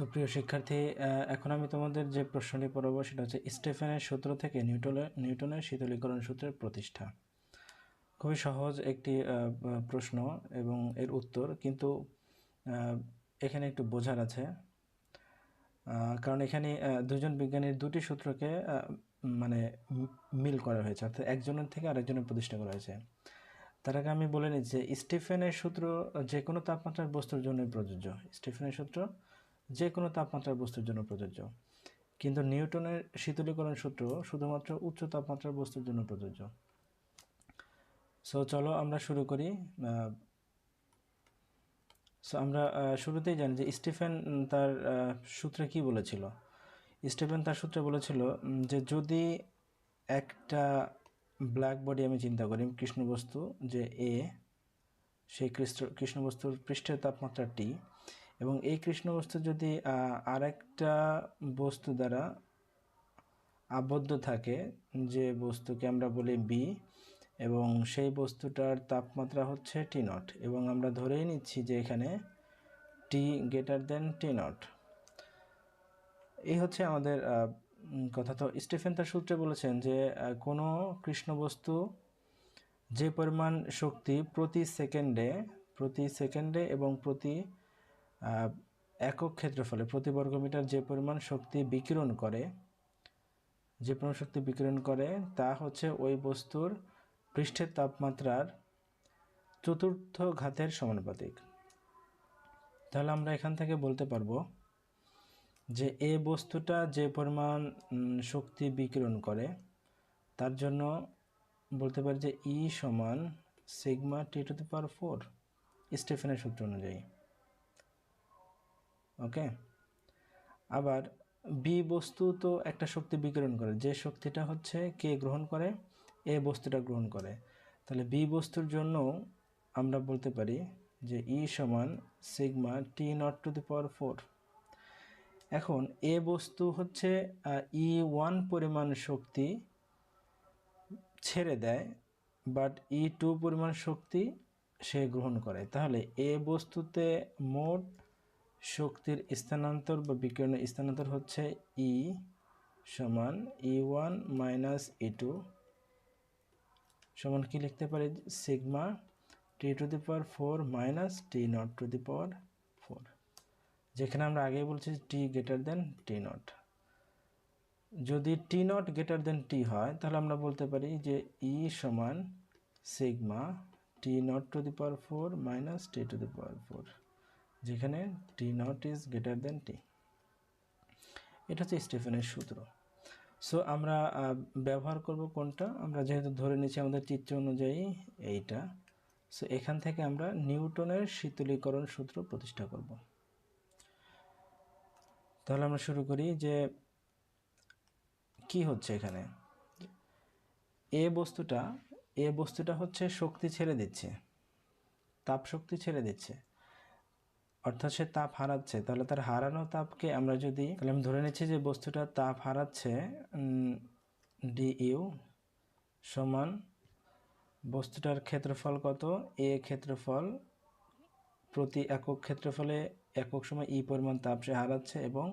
তো প্রিয় শিক্ষার্থী এখন আমি তোমাদের যে প্রশ্নটি পড়ব সেটা হচ্ছে স্টেফেনের সূত্র থেকে নিউটনের নিউটনের শীতলীকরণ সূত্রের প্রতিষ্ঠা। খুবই সহজ একটি প্রশ্ন এবং এর উত্তর, কিন্তু এখানে একটু বোঝার আছে। কারণ এখানে দুজন বিজ্ঞানীর দুটি সূত্রকে মানে মিল করা হয়েছে, অর্থাৎ একজনের থেকে আরেকজনের প্রতিষ্ঠা করা হয়েছে। তার আগে আমি বলে নিই যে স্টিফেনের সূত্র যে কোনো তাপমাত্রার বস্তুর জন্যই প্রযোজ্য। স্টিফেনের সূত্র যে কোনো তাপমাত্রার বস্তুর জন্য প্রযোজ্য। কিন্তু নিউটনের শীতলীকরণ সূত্র শুধুমাত্র উচ্চ তাপমাত্রার বস্তুর জন্য প্রযোজ্য। সো চলো আমরা শুরু করি সো আমরা শুরুতেই জানি যে স্টিফেন তার সূত্রে কি বলেছিল। স্টিফেন তার সূত্রে বলেছিল যে যদি একটা ব্ল্যাক বডি আমি চিন্তা করি, কৃষ্ণবস্তু যে এ সেই কৃষ্ণ, কৃষ্ণবস্তুর পৃষ্ঠের তাপমাত্রা টি এবং এই কৃষ্ণবস্তু যদি আরেকটা বস্তু দ্বারা আবদ্ধ থাকে, যে বস্তুকে আমরা বলি বি এবং সেই বস্তুটার তাপমাত্রা হচ্ছে টি নট এবং আমরা ধরেই নিচ্ছি যে এখানে টি গ্রেটার দেন টি নট এই হচ্ছে আমাদের কথা। তো স্টিফেন তার সূত্রে বলেছেন যে কোনো কৃষ্ণবস্তু যে পরিমাণ শক্তি প্রতি সেকেন্ডে প্রতি সেকেন্ডে এবং প্রতি একক ক্ষেত্রফলে প্রতি বর্গমিটার যে পরিমাণ শক্তি বিকিরণ করে, যে পরিমাণ শক্তি বিকিরণ করে, তা হচ্ছে ওই বস্তুর পৃষ্ঠের তাপমাত্রার চতুর্থ ঘাতের সমানুপাতিক। তাহলে আমরা এখান থেকে বলতে পারব যে এ বস্তুটা যে পরিমাণ শক্তি বিকিরণ করে, তার জন্য বলতে পারি যে ই সমান sigma T to the power four স্টেফেনের সূত্র অনুযায়ী। ওকে আবার বি বস্তু তো একটা শক্তি বিকিরণ করে। যে শক্তিটা হচ্ছে কে গ্রহণ করে? এ বস্তুটা গ্রহণ করে। তাহলে বি বস্তুর জন্য আমরা বলতে পারি যে ই সমান sigma T nought to the power four এখন এ বস্তু হচ্ছে ই ওয়ান পরিমাণ শক্তি ছেড়ে দেয় বাট ই টু পরিমাণ শক্তি সে গ্রহণ করে। তাহলে এ বস্তুতে মোট শক্তির স্থানান্তর বা বিকিরণের স্থানান্তর হচ্ছে ই সমান E one minus E two সমান কি লিখতে পারি? Sigma T to the power four minus T nought to the power four যেখানে আমরা আগেই বলছি টি গ্রেটার দেন টি নট যদি টি নট গ্রেটার দেন টি হয়, তাহলে আমরা বলতে পারি যে ই সমান sigma T nought to the power four minus T to the power four যেখানে T nought is greater than T. এটা হচ্ছে স্টিফেনের সূত্র। সো আমরা ব্যবহার করব কোনটা? আমরা যেহেতু ধরে নিচ্ছি আমাদের চিত্র অনুযায়ী এইটা। সো এখান থেকে আমরা নিউটনের শীতলীকরণ সূত্র প্রতিষ্ঠা করব। তাহলে আমরা শুরু করি যে কি হচ্ছে এখানে? এ বস্তুটা এ বস্তুটা হচ্ছে শক্তি ছেড়ে দিচ্ছে। তাপ শক্তি ছেড়ে দিচ্ছে। অর্থাৎ সে তাপ হারাচ্ছে, তাহলে তার হারানো তাপকে আমরা যদি, তাহলে আমি ধরে নিচ্ছি যে বস্তুটা তাপ হারাচ্ছে ডি ইউ সমান বস্তুটার ক্ষেত্রফল কত? এ ক্ষেত্রফল প্রতি একক ক্ষেত্রফলে একক সময় ই পরিমাণ তাপ সে হারাচ্ছে এবং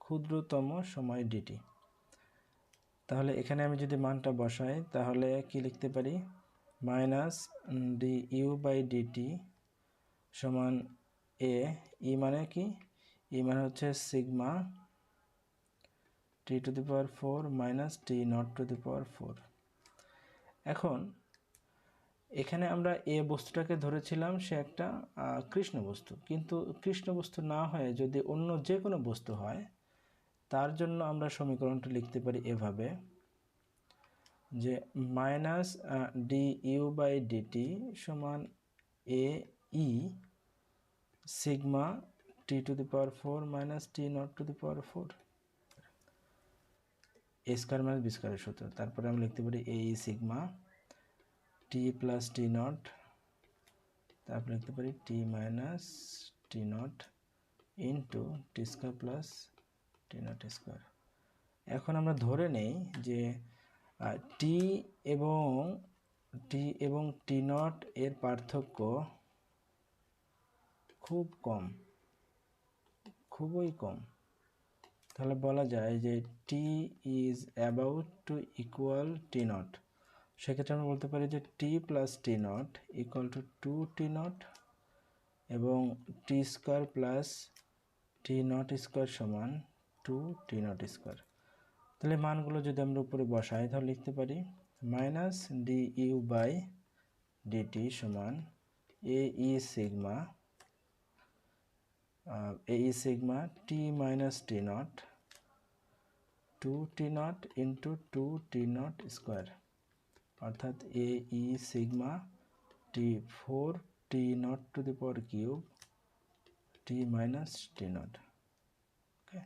ক্ষুদ্রতম সময় ডিটি তাহলে এখানে আমি যদি মানটা বসাই, তাহলে কি লিখতে পারি? Minus D U by DT সমান এ ই মানে কি? ই মানে হচ্ছে sigma T to the power four minus T nought to the power four এখন, এখানে আমরা এ বস্তুটাকে ধরেছিলাম, সে একটা কৃষ্ণ বস্তু। কিন্তু কৃষ্ণ বস্তু না হয়ে যদি অন্য যে কোনো বস্তু হয়, তার জন্য আমরা সমীকরণটা লিখতে পারি এভাবে যে minus D U by DT সমান A E sigma T to the power four minus T nought to the power four A square minus B স্কোয়ারের সূত্র। তারপরে আমরা লিখতে পারি A sigma T plus T nought তারপরে লিখতে পারি T minus T nought into T square plus T nought square এখন আমরা ধরে নেই যে টি এবং টি এবং টি নট এর পার্থক্য খুব কম। খুবই কম। তাহলে বলা যায় যে T is about to equal T nought সেক্ষেত্রে আমরা বলতে পারি যে T plus T nought equal to two T nought এবং T square plus T nought square সমান টু টি নট স্কোয়ার তাহলে মানগুলো যদি আমরা উপরে বসাই তাহলে লিখতে পারি minus D U by DT সমান A E sigma E sigma T minus T nought two T nought into two T nought square অর্থাৎ A E sigma T four T nought to the power cube T minus T nought okay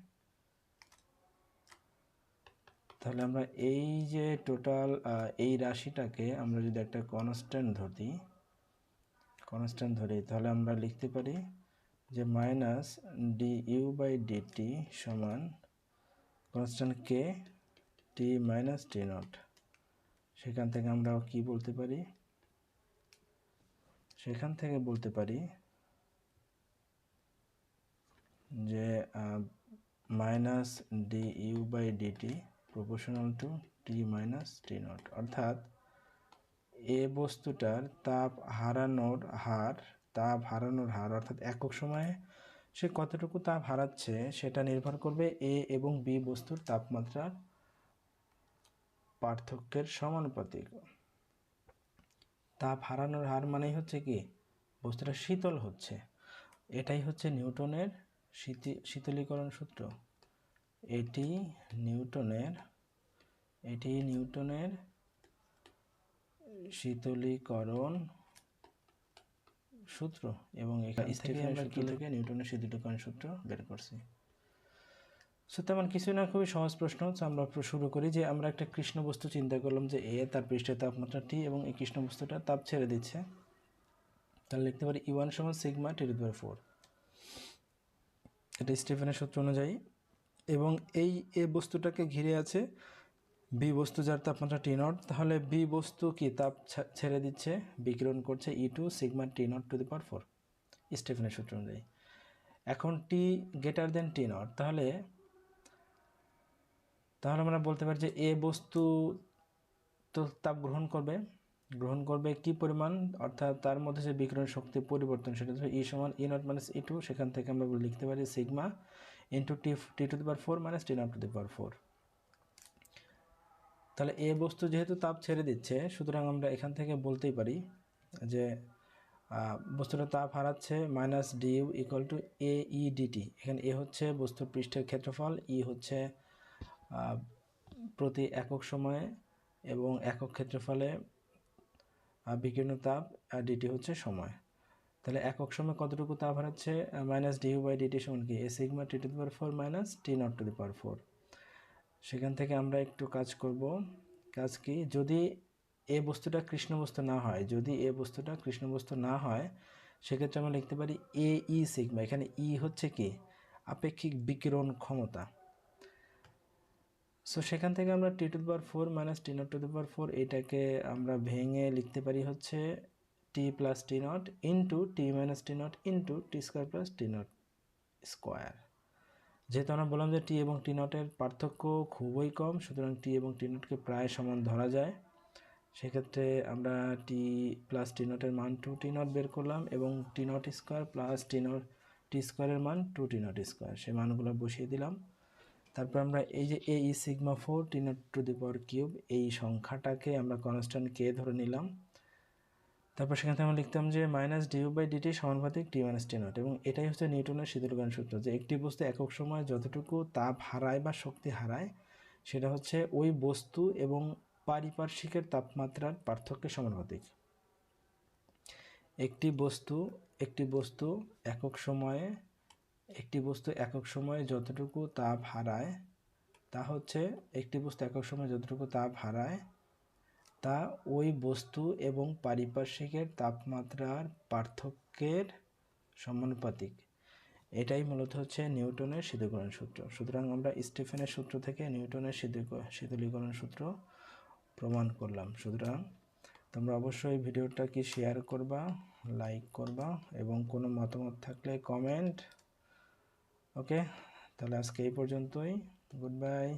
তাহলে আমরা এই যে total এই রাশিটাকে আমরা যদি একটা constant ধরি কনস্ট্যান্ট ধরি, তাহলে আমরা লিখতে পারি যে minus D U by DT সমান constant K T minus T nought সেখান থেকে আমরা কি বলতে পারি? সেখান থেকে বলতে পারি যে minus D U by DT proportional to T minus T nought অর্থাৎ এ বস্তুটার তাপ হারানোর হার তাপ হারানোর হার, অর্থাৎ একক সময়ে সে কতটুকু তাপ হারাচ্ছে সেটা নির্ভর করবে এ এবং বি বস্তুর তাপমাত্রার পার্থক্যের সমানুপাতিক। তাপ হারানোর হার মানেই হচ্ছে কি? বস্তুটা শীতল হচ্ছে। এটাই হচ্ছে নিউটনের শীতি, শীতলীকরণ সূত্র। এটি নিউটনের এটি নিউটনের শীতলীকরণ সূত্র এবং এখান থেকে আমরা কি থেকে নিউটনের শীতলীকরণ সূত্র বের করছি। সো তেমন কিছু না খুবই সহজ প্রশ্ন। হচ্ছে আমরা শুরু করি যে আমরা একটা কৃষ্ণ বস্তু চিন্তা করলাম যে এ তার পৃষ্ঠের তাপমাত্রা টি এবং এই কৃষ্ণ বস্তুটা তাপ ছেড়ে দিচ্ছে। তাহলে লিখতে পারি ইওয়ান সমান সিগমা টি টু ফোর এটা স্টিফেনের সূত্র অনুযায়ী। এবং এই এ বস্তুটাকে ঘিরে আছে বি বস্তু যার তাপমাত্রা টি নট, তাহলে বি বস্তু কি তাপ ছেড়ে দিচ্ছে, বিকিরণ করছে E two sigma T nought to the power four, স্টিফেনের সূত্র অনুযায়ী। এখন টি গ্রেটার দেন টি নট, তাহলে তাহলে আমরা বলতে পারি যে এ বস্তু তো তাপ গ্রহণ করবে গ্রহণ করবে কি পরিমাণ, অর্থাৎ তার মধ্যে যে বিকিরণ শক্তি পরিবর্তন, সেটা হচ্ছে ই সমান E nought minus E two, সেখান থেকে আমরা লিখতে পারি sigma into T T to the power four minus T nought to the power four. তাহলে এ বস্তু যেহেতু তাপ ছেড়ে দিচ্ছে, সুতরাং আমরা এখান থেকে বলতেই পারি যে বস্তুটা তাপ হারাচ্ছে minus D U equal to A E DT এখানে এ হচ্ছে বস্তুর পৃষ্ঠের ক্ষেত্রফল ই হচ্ছে প্রতি একক সময়ে এবং একক ক্ষেত্রফলে বিকীর্ণ তাপ, আর ডিটি হচ্ছে সময়। তাহলে একক সময় কতটুকু তাপ হারাচ্ছে? মাইনাস ডিউ বাই ডিটি সমান কি? A sigma T to the power four minus T nought to the power four সেখান থেকে আমরা একটু কাজ করব। কাজ কি? যদি এ বস্তুটা কৃষ্ণ বস্তু না হয়, যদি এ বস্তুটা কৃষ্ণ বস্তু না হয়, সেক্ষেত্রে আমরা লিখতে পারি এ, ই, সিগমা। এখানে ই হচ্ছে কি? আপেক্ষিক বিকিরণ ক্ষমতা। সো সেখান থেকে আমরা T to power four minus T nought to the power four, এটাকে আমরা ভেঙে লিখতে পারি হচ্ছে T plus T nought into T minus T nought into T square plus T nought square. যেহেতু আমরা বললাম যে টি এবং টি নটের পার্থক্য খুবই কম, সুতরাং টি এবং টি নটকে প্রায় সমান ধরা যায়। সেক্ষেত্রে আমরা টি প্লাস টি নটের মান টু টি নট বের করলাম এবং T nought square plus T nought T স্কোয়ারের মান টু টি নট স্কোয়ার সেই মানগুলো বসিয়ে দিলাম। তারপর আমরা এই যে A E sigma four T nought to the power cube এই সংখ্যাটাকে আমরা কনস্ট্যান্ট কে ধরে নিলাম। তারপর সেখান থেকে আমরা লিখতাম যে মাইনাস ডিউ বাই ডিটি সমানুপাতিক টি মাইনাস টি নট এবং এটাই হচ্ছে নিউটনের শীতলকরণ সূত্র যে একটি বস্তু একক সময় যতটুকু তাপ হারায় বা শক্তি হারায়, সেটা হচ্ছে ওই বস্তু এবং পারিপার্শ্বিকের তাপমাত্রার পার্থক্যের সমানুপাতিক। একটি বস্তু একটি বস্তু একক সময়ে, একটি বস্তু একক সময়ে যতটুকু তাপ হারায়, তা হচ্ছে একটি বস্তু একক সময়ে যতটুকু তাপ হারায় তা ওই বস্তু এবং পারিপার্শ্বিকের তাপমাত্রার পার্থক্যের সমানুপাতিক। এটাই মূলত হচ্ছে নিউটনের শীতলীকরণ সূত্র। সুতরাং আমরা স্টিফেনের সূত্র থেকে নিউটনের শীতলীকরণ সূত্র প্রমাণ করলাম। সুতরাং তোমরা অবশ্যই ভিডিওটা কি শেয়ার করবা, লাইক করবা এবং কোনো মতামত থাকলে কমেন্ট। ওকে? তাহলে আজকে এই পর্যন্তই। Good bye.